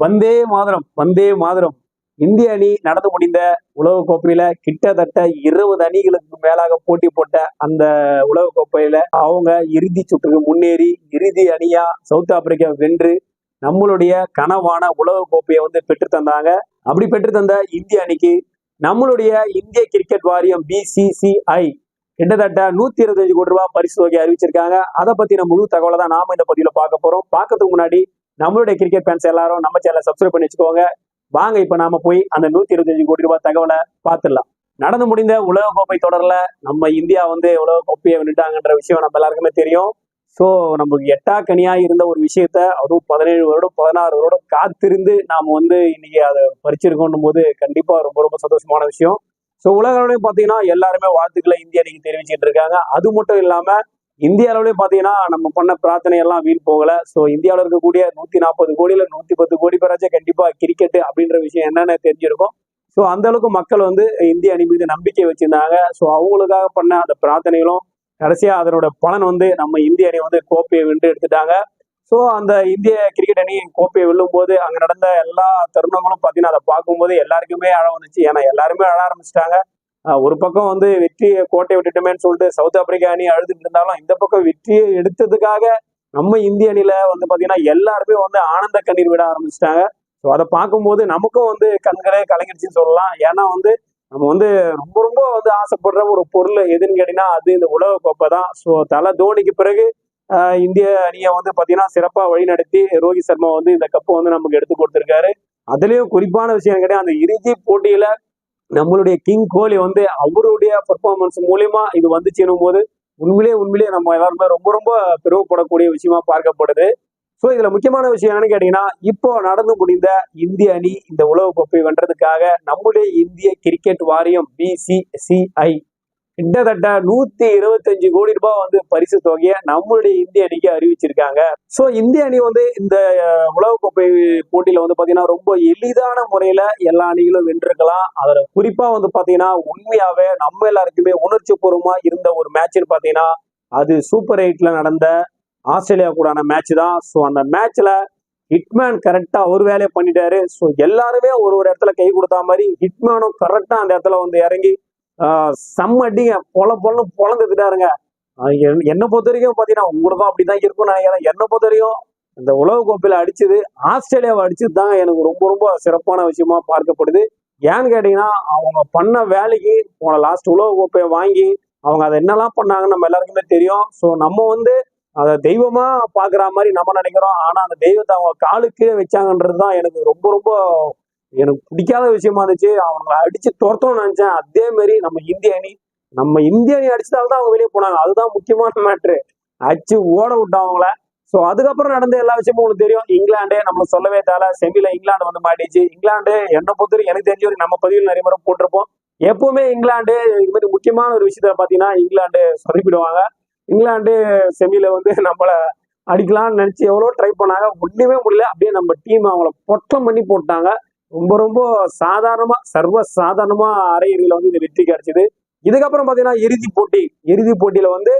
வந்தே மாதரம் வந்தே மாதரம். இந்திய அணி நடந்து முடிந்த உலக கோப்பையில கிட்டத்தட்ட இருபது அணிகளுக்கு மேலாக போட்டி போட்ட அந்த உலக கோப்பையில அவங்க இறுதி சுற்றுக்கு முன்னேறி இறுதி அணியா சவுத் ஆப்பிரிக்கா வென்று நம்மளுடைய கனவான உலக கோப்பையை வந்து பெற்று தந்தாங்க. அப்படி பெற்று தந்த இந்திய அணிக்கு நம்மளுடைய இந்திய கிரிக்கெட் வாரியம் பிசிசிஐ கிட்டத்தட்ட நூத்தி இருபத்தஞ்சு கோடி ரூபாய் பரிசு தொகை அறிவிச்சிருக்காங்க. அதை பத்தின முழு தகவலை தான் நாம இந்த பதிவில் பார்க்க போறோம். பார்க்கறதுக்கு முன்னாடி நம்மளுடைய கிரிக்கெட் ஃபேன்ஸ் எல்லாரும் நம்ம சேனலை சப்ஸ்கிரைப் பண்ணி வச்சுக்கோங்க. வாங்க இப்ப நாம போய் அந்த நூத்தி இருபத்தஞ்சு கோடி ரூபாய் தகவலை பார்த்துடலாம். நடந்து முடிந்த உலக கோப்பை தொடர்ல நம்ம இந்தியா வந்து உலக கோப்பையை விட்டுட்டாங்கன்ற விஷயம் நம்ம எல்லாருக்குமே தெரியும். ஸோ நமக்கு எட்டா கனியா இருந்த ஒரு விஷயத்த அதுவும் பதினேழு வருடம் பதினாறு வருடம் காத்திருந்து நாம வந்து இன்னைக்கு அதை பறிச்சிருக்கோம் போது கண்டிப்பா ரொம்ப ரொம்ப சந்தோஷமான விஷயம். ஸோ உலக அளவுலையும் பார்த்தீங்கன்னா எல்லாருமே வாழ்த்துக்களை இந்திய அணிக்கு தெரிவிச்சுட்டு இருக்காங்க. அது மட்டும் இல்லாமல் இந்திய அளவுலேயே பார்த்தீங்கன்னா நம்ம பண்ண பிரார்த்தனை எல்லாம் வீண் போகல. ஸோ இந்தியாவில் இருக்கக்கூடிய நூத்தி நாற்பது கோடியில நூத்தி பத்து கோடி பேராச்சும் கண்டிப்பா கிரிக்கெட் அப்படின்ற விஷயம் என்னன்னு தெரிஞ்சிருக்கும். ஸோ அந்த அளவுக்கு மக்கள் வந்து இந்திய அணி மீது நம்பிக்கை வச்சிருந்தாங்க. ஸோ அவங்களுக்காக பண்ண அந்த பிரார்த்தனைகளும் கடைசியா அதனோட பலன் வந்து நம்ம இந்திய அணி வந்து கோப்பையை வென்று எடுத்துட்டாங்க. ஸோ அந்த இந்திய கிரிக்கெட் அணி கோப்பையை வெல்லும் போது அங்கே நடந்த எல்லா தருணங்களும் பார்த்தீங்கன்னா அதை பார்க்கும்போது எல்லாருக்குமே அழ வந்துச்சு. ஏன்னா எல்லாருமே அழ ஆரம்பிச்சிட்டாங்க. ஒரு பக்கம் வந்து வெற்றியை கோட்டை விட்டுட்டோமேன்னு சொல்லிட்டு சவுத் ஆப்பிரிக்கா அணி அழுதுட்டு இருந்தாலும் இந்த பக்கம் வெற்றியை எடுத்ததுக்காக நம்ம இந்திய அணியில வந்து பாத்தீங்கன்னா எல்லாருமே வந்து ஆனந்த கண்ணீர் விட ஆரம்பிச்சிட்டாங்க. ஸோ அதை பார்க்கும்போது நமக்கும் வந்து கண்களே கலங்கிடுச்சுன்னு சொல்லலாம். ஏன்னா வந்து நம்ம வந்து ரொம்ப ரொம்ப வந்து ஆசைப்படுற ஒரு பொருள் எதுன்னு கேட்டீங்கன்னா அது இந்த உலக கோப்பை தான். ஸோ தலை தோனிக்கு பிறகு இந்திய அணியை வந்து பார்த்தீங்கன்னா சிறப்பாக வழிநடத்தி ரோஹித் சர்மா வந்து இந்த கப்பை வந்து நமக்கு எடுத்து கொடுத்துருக்காரு. அதுலேயும் குறிப்பான விஷயம் கிடையாது அந்த இறுதி போட்டியில நம்மளுடைய கிங் கோலி வந்து அவருடைய பர்ஃபார்மன்ஸ் மூலியமா இது வந்துச்சுன்னும் போது உண்மையிலேயே உண்மையிலேயே நம்ம எல்லாருமே ரொம்ப ரொம்ப பெருமைப்படக்கூடிய விஷயமா பார்க்கப்படுது. ஸோ இதுல முக்கியமான விஷயம் என்னன்னு கேட்டீங்கன்னா இப்போ நடந்து முடிந்த இந்திய அணி இந்த உலக கோப்பை வென்றதுக்காக நம்முடைய இந்திய கிரிக்கெட் வாரியம் பிசிசிஐ கிட்டத்தட்ட நூத்தி இருபத்தஞ்சு கோடி ரூபாய் வந்து பரிசு தொகையை நம்மளுடைய இந்திய அணிக்கு அறிவிச்சிருக்காங்க. சோ இந்திய அணி வந்து இந்த உலகக்கோப்பை போட்டியில வந்து பாத்தீங்கன்னா ரொம்ப எளிதான முறையில எல்லா அணிகளும் வென்றிருக்கலாம். அதுல குறிப்பா வந்து பாத்தீங்கன்னா உண்மையாவே நம்ம எல்லாருக்குமே உணர்ச்சி பூர்வமா இருந்த ஒரு மேட்ச்னு பாத்தீங்கன்னா அது சூப்பர் எயிட்ல நடந்த ஆஸ்திரேலியா கூடான மேட்ச் தான். ஸோ அந்த மேட்ச்ல ஹிட்மேன் கரெக்டா ஒரு வேலையை பண்ணிட்டாரு. ஸோ எல்லாருமே ஒரு ஒரு இடத்துல கை கொடுத்தா மாதிரி ஹிட்மேனும் கரெக்டா அந்த இடத்துல வந்து இறங்கி செம்ம அடிங்க பொல பொல பொழந்துட்டாருங்க என்னை பொறுத்த வரைக்கும் பார்த்தீங்கன்னா உங்களுக்கும் அப்படிதான் இருக்கும் நினைக்கிறேன். என்னை பொறுத்த வரைக்கும் இந்த உலக கோப்பையில் அடிச்சது ஆஸ்திரேலியாவை அடிச்சது தான் எனக்கு ரொம்ப ரொம்ப சிறப்பான விஷயமா பார்க்கப்படுது. ஏன்னு கேட்டீங்கன்னா அவங்க பண்ண வேலைக்கு போன லாஸ்ட் உலக கோப்பையை வாங்கி அவங்க அதை என்னெல்லாம் பண்ணாங்கன்னு நம்ம எல்லாருக்குமே தெரியும். ஸோ நம்ம வந்து அதை தெய்வமா பாக்குற மாதிரி நம்ம நினைக்கிறோம். ஆனா அந்த தெய்வத்தை அவங்க காலுக்கு வச்சாங்கன்றது தான் எனக்கு ரொம்ப ரொம்ப எனக்கு பிடிக்காத விஷயமா இருந்துச்சு. அவங்கள அடிச்சு துரத்தோம்னு நினைச்சேன். அதே மாதிரி நம்ம இந்திய அணி நம்ம இந்திய அணி அடிச்சதால தான் அவங்க வெளியே போனாங்க. அதுதான் முக்கியமான மேட்ரு அடிச்சு ஓட விட்டோம் அவங்கள ஸோ அதுக்கப்புறம் நடந்த எல்லா விஷயமும் உங்களுக்கு தெரியும். இங்கிலாண்டே நம்ம சொல்லவே தேவை செமில இங்கிலாந்து வந்து மாட்டிச்சு. இங்கிலாந்து என்னை பொறுத்த எனக்கு தெரிஞ்ச ஒரு நம்ம பதிவில் நிறைய முறை போட்டிருப்போம். எப்பவுமே இங்கிலாந்து இது மாதிரி முக்கியமான ஒரு விஷயத்துல பாத்தீங்கன்னா இங்கிலாந்து சொதப்பிடுவாங்க இங்கிலாந்து செமியில வந்து நம்மள அடிக்கலாம்னு நினைச்சு எவ்வளோ ட்ரை பண்ணாங்க. ஒன்றுமே முடியல. அப்படியே நம்ம டீம் அவங்கள பொட்டம் பண்ணி போட்டாங்க ரொம்ப ரொம்ப சாதாரணமா சர்வ சாதாரணமா அரையிறுதியில வந்து இந்த வெற்றி கிடைச்சது. இதுக்கப்புறம் பாத்தீங்கன்னா இறுதி போட்டி இறுதி போட்டியில வந்து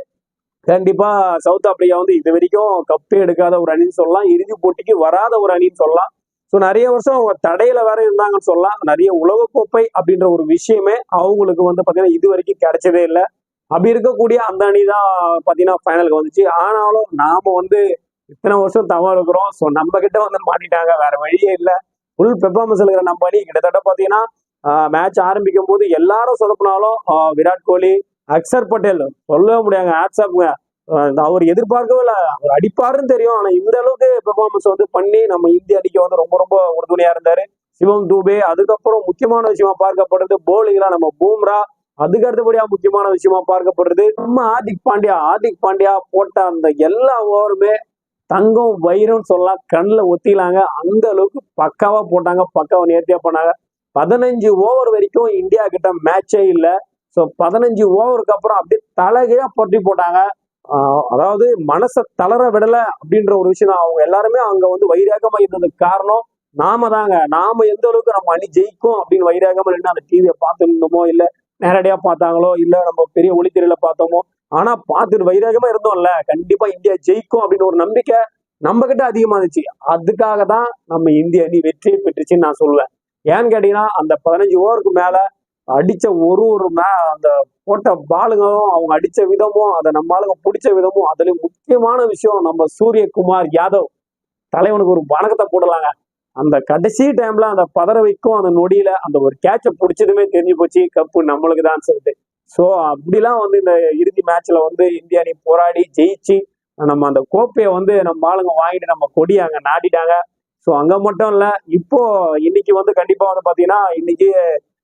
கண்டிப்பா சவுத் ஆப்பிரிக்கா வந்து இது வரைக்கும் கப்பே எடுக்காத ஒரு அணின்னு சொல்லலாம். இறுதி போட்டிக்கு வராத ஒரு அணின்னு சொல்லலாம். ஸோ நிறைய வருஷம் அவங்க தடையில வேற இருந்தாங்கன்னு சொல்லலாம். நிறைய உலகக்கோப்பை அப்படின்ற ஒரு விஷயமே அவங்களுக்கு வந்து பாத்தீங்கன்னா இது வரைக்கும் கிடைச்சதே இல்லை. அப்படி இருக்கக்கூடிய அந்த அணி தான் பாத்தீங்கன்னா ஃபைனலுக்கு வந்துச்சு. ஆனாலும் நாம வந்து இத்தனை வருஷம் தவறு இருக்கிறோம் ஸோ நம்ம கிட்ட வந்து மாட்டிட்டாங்க. வேற வழியே இல்லை. ஃபுல் பெர்ஃபார்மன்ஸ் இருக்கிற நம்ம அணி கிட்டத்தட்ட பார்த்தீங்கன்னா மேட்ச் ஆரம்பிக்கும் போது எல்லாரும் சொதப்பினாலும் விராட் கோலி அக்சர் பட்டேல் சொல்லவே முடியாங்க ஆட்ஸ்அப்ங்க அவர் எதிர்பார்க்கவே இல்லை. அவர் அடிப்பாருன்னு தெரியும். ஆனால் இந்த அளவுக்கு பெர்ஃபார்மன்ஸ் வந்து பண்ணி நம்ம இந்திய அணிக்கு வந்து ரொம்ப ரொம்ப உறுதுணையா இருந்தாரு. சிவம் தூபே அதுக்கப்புறம் முக்கியமான விஷயமா பார்க்கப்படுறது போலிங்லாம் நம்ம பூம்ரா. அதுக்கு அடுத்தபடியா முக்கியமான விஷயமா பார்க்கப்படுறது நம்ம ஹார்திக் பாண்டியா. ஹார்திக் பாண்டியா போட்ட அந்த எல்லா ஓவருமே தங்கம் வைரம்னு சொல்லலாம் கண்ணில் ஒத்திலாங்க அந்த அளவுக்கு பக்காவாக போட்டாங்க பக்காவை நேர்த்தியாக பண்ணாங்க பதினஞ்சு ஓவர் வரைக்கும் இந்தியா கிட்ட மேட்சே இல்லை. ஸோ பதினஞ்சு ஓவருக்கு அப்புறம் அப்படியே தலைகீழா பொட்டி போட்டாங்க. அதாவது மனசை தளர விடலை அப்படின்ற ஒரு விஷயம் அவங்க எல்லாருமே அங்கே வந்து வைராகமாக இருந்ததுக்கு காரணம் நாம தாங்க. நாம எந்த அளவுக்கு நம்ம அணி ஜெயிக்கும் அப்படின்னு வைராகமாக நின்று அந்த டிவியை பார்த்துருந்தோமோ இல்லை நேரடியாக பார்த்தாங்களோ இல்லை நம்ம பெரிய ஒளித்திரையில பார்த்தோமோ ஆனா பார்த்துட்டு வைராகமா இருந்தோம்ல கண்டிப்பா இந்தியா ஜெயிக்கும் அப்படின்னு ஒரு நம்பிக்கை நம்ம கிட்ட அதிகமா இருந்துச்சு. அதுக்காக தான் நம்ம இந்திய அணி வெற்றியை பெற்றுச்சுன்னு நான் சொல்லுவேன். ஏன்னு கேட்டீங்கன்னா அந்த பதினஞ்சு ஓவருக்கு மேல அடிச்ச ஒரு ஒரு மே அந்த போட்ட பாலுங்களும் அவங்க அடிச்ச விதமும் அதை நம்மளுக்கு பிடிச்ச விதமும் அதுலயும் முக்கியமான விஷயம் நம்ம சூரியகுமார் யாதவ். தலைவனுக்கு ஒரு வணக்கத்தை போடலாங்க. அந்த கடைசி டைம்ல அந்த பதற வைக்கும் அந்த நொடியில அந்த ஒரு கேட்சை பிடிச்சதுமே தெரிஞ்சு போச்சு. கப்பு நம்மளுக்கு தான் சொல்லிட்டு. ஸோ அப்படிலாம் வந்து இந்த இறுதி மேட்ச்ல வந்து இந்திய அணி போராடி ஜெயிச்சு நம்ம அந்த கோப்பையை வந்து நம்ம ஆளுங்க வாங்கிட்டு நம்ம கொடி அங்க நாட்டிட்டாங்க ஸோ அங்க மட்டும் இல்லை இப்போ இன்னைக்கு வந்து கண்டிப்பா வந்து பாத்தீங்கன்னா இன்னைக்கு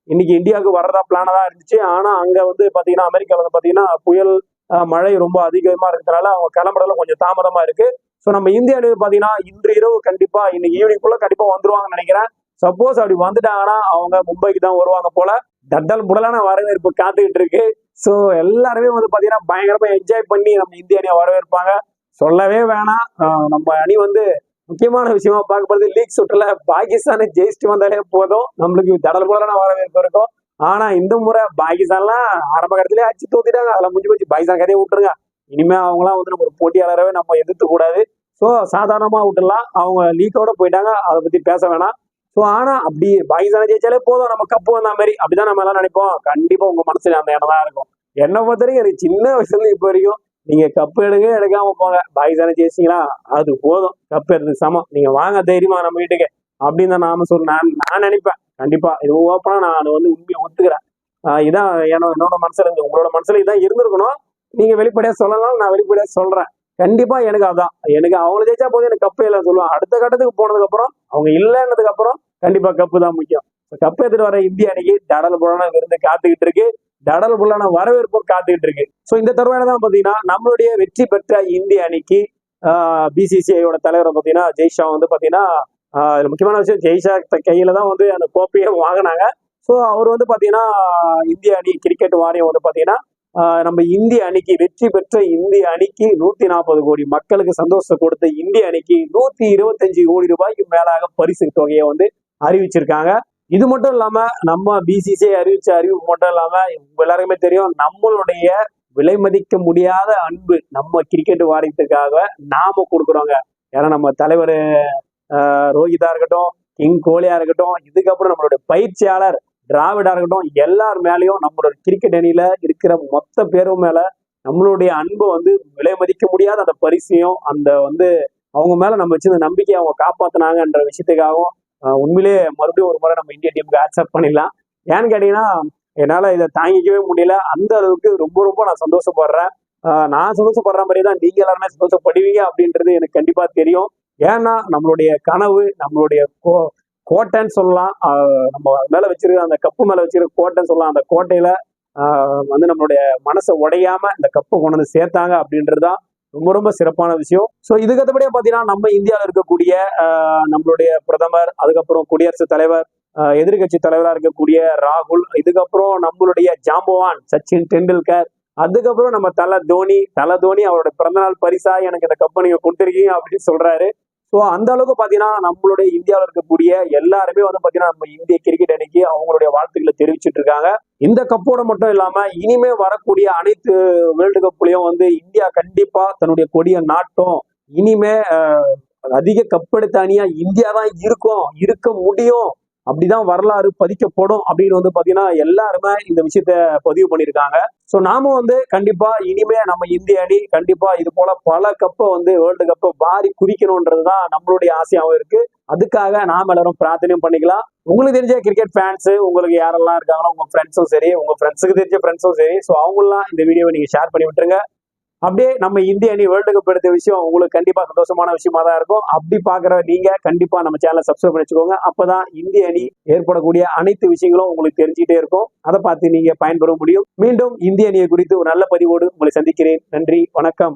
இன்னைக்கு இந்தியாவுக்கு வர்றதா பிளானா தான் இருந்துச்சு. ஆனா அங்க வந்து பாத்தீங்கன்னா அமெரிக்காவில் வந்து பாத்தீங்கன்னா புயல் மழை ரொம்ப அதிகமா இருக்கிறதுனால அவங்க கிளம்புறதுல கொஞ்சம் தாமதமா இருக்கு. ஸோ நம்ம இந்திய அணி பாத்தீங்கன்னா இன்று இரவு கண்டிப்பா இன்னைக்கு ஈவினிங் குள்ள கண்டிப்பா வந்துருவாங்கன்னு நினைக்கிறேன். சப்போஸ் அப்படி வந்துட்டாங்கன்னா அவங்க மும்பைக்கு தான் வருவாங்க போல. தட்டல் புடலான வரவேற்பு காத்துக்கிட்டு இருக்கு. ஸோ எல்லாருமே வந்து பார்த்தீங்கன்னா பயங்கரமா என்ஜாய் பண்ணி நம்ம இந்திய அணியை வரவேற்பாங்க. சொல்லவே வேணாம். நம்ம அணி வந்து முக்கியமான விஷயமா பார்க்கப்படுது லீக் சுற்றுல பாகிஸ்தானை ஜெயிச்சுட்டு வந்தாலே போதும். நம்மளுக்கு தடல் புடலான வரவேற்பு இருக்கும். ஆனா இந்த முறை பாகிஸ்தான்லாம் ஆரம்ப கட்டத்திலே அச்சு தூத்திட்டாங்க. அதெல்லாம் முடிஞ்சு போச்சு. பாகிஸ்தான் கதையை விட்டுருங்க. இனிமே அவங்களாம் வந்து நம்ம ஒரு போட்டியாளரவே நம்ம எதிர்த்து கூடாது. ஸோ சாதாரணமா விட்டுடலாம். அவங்க லீக்கோட போயிட்டாங்க. அதை பத்தி பேச வேணாம். ஸோ ஆனால் அப்படி பாகிஸ்தானை ஜெயிச்சாலே போதும். நம்ம கப்பு வந்த மாதிரி. அப்படிதான் நம்ம எல்லாம் நினைப்போம். கண்டிப்பா உங்க மனசுல அந்த இடம் தான் இருக்கும். என்னை பொறுத்தவரைக்கும் எனக்கு சின்ன வயசுலேருந்து இப்போ வரைக்கும் நீங்க கப்பு எடுங்க எடுக்காம போங்க. பாகிஸ்தானை ஜெயிச்சிங்களா அது போதும். கப்பு எடுத்து சமம். நீங்க வாங்க தைரியமா நம்ம வீட்டுக்கு. அப்படின்னு தான் நாம சொல்ல நான் நான் நினைப்பேன். கண்டிப்பா. இது ஓப்பனா நான் வந்து உண்மையை ஒத்துக்கிறேன். இதான் என்னோட என்னோட மனசுல இருந்து. உங்களோட மனசுல இதான் இருந்திருக்கணும். நீங்க வெளிப்படையா சொல்லலாம் நான் வெளிப்படையா சொல்றேன். கண்டிப்பா எனக்கு அதான். எனக்கு அவங்க ஜெயிச்சா போதும். எனக்கு கப்பே இல்லை சொல்லுவேன் அடுத்த கட்டத்துக்கு போனதுக்கு அப்புறம் அவங்க இல்லைன்னதுக்கு அப்புறம் கண்டிப்பா கப்பு தான் முக்கியம். கப்பு எடுத்துட்டு வர இந்திய அணிக்கு டடல் புலான விருந்து காத்துக்கிட்டு இருக்கு. டடல் புலான வரவேற்பும் காத்துக்கிட்டு இருக்கு. ஸோ இந்த தருவாயில தான் பாத்தீங்கன்னா நம்மளுடைய வெற்றி பெற்ற இந்திய அணிக்கு பிசிசிஐயோட தலைவரை பாத்தீங்கன்னா ஜெய்ஷா வந்து பாத்தீங்கன்னா முக்கியமான விஷயம் ஜெய்ஷா கையில தான் வந்து அந்த கோப்பையை வாங்கினாங்க. ஸோ அவர் வந்து பாத்தீங்கன்னா இந்திய அணி கிரிக்கெட் வாரியம் வந்து பாத்தீங்கன்னா நம்ம இந்திய அணிக்கு வெற்றி பெற்ற இந்திய அணிக்கு நூத்தி நாற்பது கோடி மக்களுக்கு சந்தோஷம் கொடுத்த இந்திய அணிக்கு நூத்தி இருபத்தஞ்சு கோடி ரூபாய்க்கு மேலாக பரிசு தொகையை வந்து அறிவிச்சிருக்காங்க. இது மட்டும் இல்லாம நம்ம பிசிசிஐ அறிவிச்ச அறிவிப்பு மட்டும் இல்லாம எல்லாருக்குமே தெரியும் நம்மளுடைய விலை மதிக்க முடியாத அன்பு நம்ம கிரிக்கெட் வாரியத்துக்காக நாம கொடுக்குறோங்க. ஏன்னா நம்ம தலைவர் ரோஹிதா இருக்கட்டும் கிங் கோலியா இருக்கட்டும் இதுக்கப்புறம் நம்மளுடைய பயிற்சியாளர் டிராவிடா இருக்கட்டும் எல்லார் மேலேயும் நம்மளோட கிரிக்கெட் அணியில இருக்கிற மொத்த பேரும் மேல நம்மளுடைய அன்பை வந்து விலை மதிக்க முடியாத அந்த பரிசையும் அந்த வந்து அவங்க மேல நம்ம வச்சிருந்த நம்பிக்கையை அவங்க காப்பாத்தினாங்கன்ற விஷயத்துக்காகவும் உண்மையிலே உண்மையிலேயே மறுபடியும் ஒரு முறை நம்ம இந்திய டீமுக்கு ஆக்செப்ட் பண்ணிடலாம். ஏன்னு கேட்டீங்கன்னா என்னால் இதை தாங்கிக்கவே முடியல. அந்த அளவுக்கு ரொம்ப ரொம்ப நான் சந்தோஷப்படுறேன். நான் சந்தோஷப்படுற மாதிரி தான் நீங்க எல்லாருமே சந்தோஷப்படுவீங்க அப்படின்றது எனக்கு கண்டிப்பாக தெரியும். ஏன்னா நம்மளுடைய கனவு நம்மளுடைய கோ கோட்டைன்னு சொல்லலாம். நம்ம மேலே வச்சிருக்க அந்த கப்பு மேலே வச்சிருக்க கோட்டைன்னு சொல்லலாம். அந்த கோட்டையில் வந்து நம்மளுடைய மனசை உடையாம இந்த கப்பை கொண்டு வந்து சேர்த்தாங்க அப்படின்றது தான் ரொம்ப ரொம்ப சிறப்பான விஷயம். ஸோ இதுக்கு அடுத்தபடியா பாத்தீங்கன்னா நம்ம இந்தியாவில் இருக்கக்கூடிய ஆஹ் நம்மளுடைய பிரதமர் அதுக்கப்புறம் குடியரசுத் தலைவர் எதிர்கட்சி எதிர்க்கட்சி தலைவரா இருக்கக்கூடிய ராகுல் இதுக்கப்புறம் நம்மளுடைய ஜாம்பவான் சச்சின் டெண்டுல்கர் அதுக்கப்புறம் நம்ம தலை தோனி தலை தோனி அவரோட பிறந்தநாள் பரிசா எனக்கு இந்த கப்பை நீங்க கொடுத்துருக்கீங்க அப்படின்னு சொல்றாரு. ஸோ அந்த அளவுக்கு பார்த்தீங்கன்னா நம்மளுடைய இந்தியாவில் இருக்கக்கூடிய எல்லாருமே வந்து பார்த்தீங்கன்னா நம்ம இந்திய கிரிக்கெட் அணிக்கு அவங்களுடைய வாழ்த்துக்களை தெரிவிச்சிட்டு இருக்காங்க. இந்த கப்போட மட்டும் இல்லாம இனிமே வரக்கூடிய அனைத்து வேர்ல்டு கப்லையும் வந்து இந்தியா கண்டிப்பா தன்னுடைய கொடியை நாட்டும். இனிமே அதிக கப்பெடுத்த அணியா இந்தியா தான் இருக்கும் இருக்க முடியும். அப்படிதான் வரலாறு பதிக்கப்படும் அப்படின்னு வந்து பாத்தீங்கன்னா எல்லாருமே இந்த விஷயத்த பதிவு பண்ணியிருக்காங்க. ஸோ நாம வந்து கண்டிப்பா இனிமே நம்ம இந்திய அணி கண்டிப்பா இது போல பல கப்பை வந்து வேர்ல்டு கப்பை வாரி குவிக்கணும்ன்றதுதான் நம்மளுடைய ஆசையாகவும் இருக்கு. அதுக்காக நாம எல்லாரும் பிரார்த்தனையும் பண்ணிக்கலாம். உங்களுக்கு தெரிஞ்ச கிரிக்கெட் ஃபேன்ஸ் உங்களுக்கு யாரெல்லாம் இருக்காங்களோ உங்க ஃப்ரெண்ட்ஸும் சரி உங்க ஃப்ரெண்ட்ஸுக்கு தெரிஞ்ச ஃப்ரெண்ட்ஸும் சரி. ஸோ அவங்களாம் இந்த வீடியோவை நீங்க ஷேர் பண்ணி விட்டுருங்க. அப்படியே நம்ம இந்திய அணி வேர்ல்டு கப் எடுத்த விஷயம் உங்களுக்கு கண்டிப்பா சந்தோஷமான விஷயமா தான் இருக்கும். அப்படி பாக்குற நீங்க கண்டிப்பா நம்ம சேனலை சப்ஸ்கிரைப் பண்ணி வச்சுக்கோங்க அப்பதான் இந்திய அணி ஏற்படக்கூடிய அனைத்து விஷயங்களும் உங்களுக்கு தெரிஞ்சுட்டே இருக்கும். அதை பார்த்து நீங்க பயன்பெற முடியும். மீண்டும் இந்திய அணியை குறித்து ஒரு நல்ல பதிவோடு உங்களை சந்திக்கிறேன். நன்றி வணக்கம்.